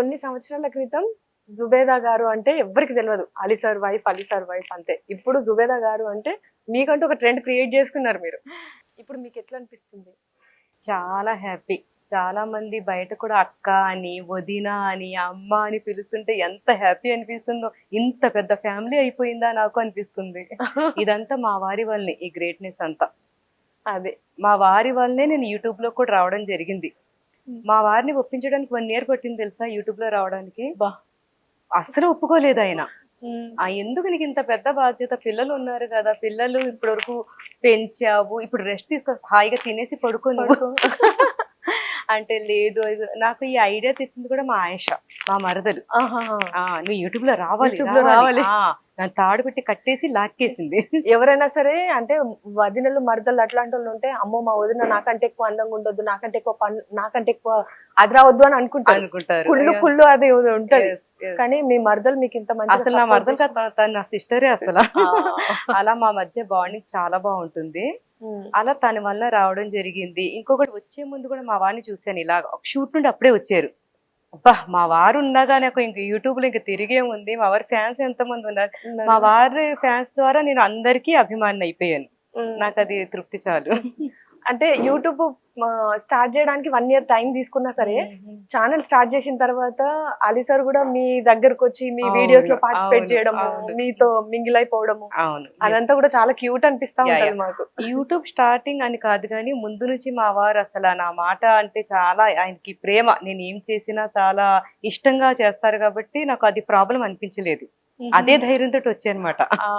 కొన్ని సంవత్సరాల క్రితం జుబేదా గారు అంటే ఎవరికి తెలియదు Ali sir wife Ali sir wife అంతే. ఇప్పుడు జుబేదా గారు అంటే మీకంటూ ఒక ట్రెండ్ క్రియేట్ చేసుకున్నారు మీరు. ఇప్పుడు మీకు ఎట్లా అనిపిస్తుంది? చాలా హ్యాపీ. చాలా మంది బయట కూడా అక్క అని వదిన అని అమ్మ అని పిలుస్తుంటే ఎంత హ్యాపీ అనిపిస్తుందో. ఇంత పెద్ద ఫ్యామిలీ అయిపోయిందా నాకు అనిపిస్తుంది. ఇదంతా మా వారి వల్లనే ఈ గ్రేట్నెస్ అంతా. అదే. మా వారి వల్లనే నేను యూట్యూబ్లో కూడా రావడం జరిగింది. మా వారిని ఒప్పించడానికి వన్ ఇయర్ పట్టింది తెలుసా యూట్యూబ్లో రావడానికి. అస్సలు ఒప్పుకోలేదు ఆయన. ఆ ఎందుకు నీకు ఇంత పెద్ద బాధ్యత? పిల్లలు ఉన్నారు కదా పిల్లలు ఇప్పటి వరకు పెంచావు ఇప్పుడు రెస్ట్ తీసుకో హాయిగా తినేసి పడుకో. అంటే లేదు నాకు ఈ ఐడియా తెచ్చింది కూడా మా ఆయేష మా మరదలు. నువ్వు యూట్యూబ్లో రావాలి YouTube లో రావాలి. నన్ను తాడు పెట్టి కట్టేసి లాక్కేసింది. ఎవరైనా సరే అంటే వదినలు మరదలు అట్లాంటి వాళ్ళు ఉంటే అమ్మో మా వదిన నాకంటే ఎక్కువ అందంగా ఉండొద్దు నాకంటే ఎక్కువ పన్- నాకంటే ఎక్కువ అది రావద్దు అని అనుకుంటారు. అనుకుంటారు. కుళ్ళు కుళ్ళు అది ఉంటది. కానీ మీ మరదలు మీకు ఇంత మంచి అసలు నా మరదలు కదా నా సిస్టరే అసలు. అలా మా మధ్య బాండింగ్ చాలా బాగుంటుంది. అలా తన వల్ల రావడం జరిగింది. ఇంకొకటి వచ్చే ముందు కూడా మా వారిని చూశాను ఇలా ఒక షూట్ నుండి అప్పుడే వచ్చారు. అబ్బా మా వారు ఉండగా నాకు ఇంక యూట్యూబ్లో ఇంక తిరిగే ఉంది. మా వారి ఫ్యాన్స్ ఎంతమంది ఉన్నారు? మా వారి ఫ్యాన్స్ ద్వారా నేను అందరికీ అభిమాని అయిపోయాను. నాకు అది తృప్తి చాలు. అంటే యూట్యూబ్ స్టార్ట్ చేయడానికి వన్ ఇయర్ టైం తీసుకున్నా సరే ఛానల్ స్టార్ట్ చేసిన తర్వాత అలీ సార్ కూడా మీ దగ్గరకు వచ్చి మీ వీడియోస్లో పార్టిసిపేట్ చేయడము అవును. మీతో మింగిల్ అయిపోవడము అదంతా కూడా చాలా క్యూట్ అనిపిస్తా ఉంటది. మాకు. యూట్యూబ్ స్టార్టింగ్ అని కాదు కానీ ముందు నుంచి మా వారు అసలు నా మాట అంటే చాలా ఆయనకి ప్రేమ. నేను ఏం చేసినా చాలా ఇష్టంగా చేస్తారు కాబట్టి నాకు అది ప్రాబ్లం అనిపించలేదు. అదే ధైర్యంతో వచ్చానమాట ఆ.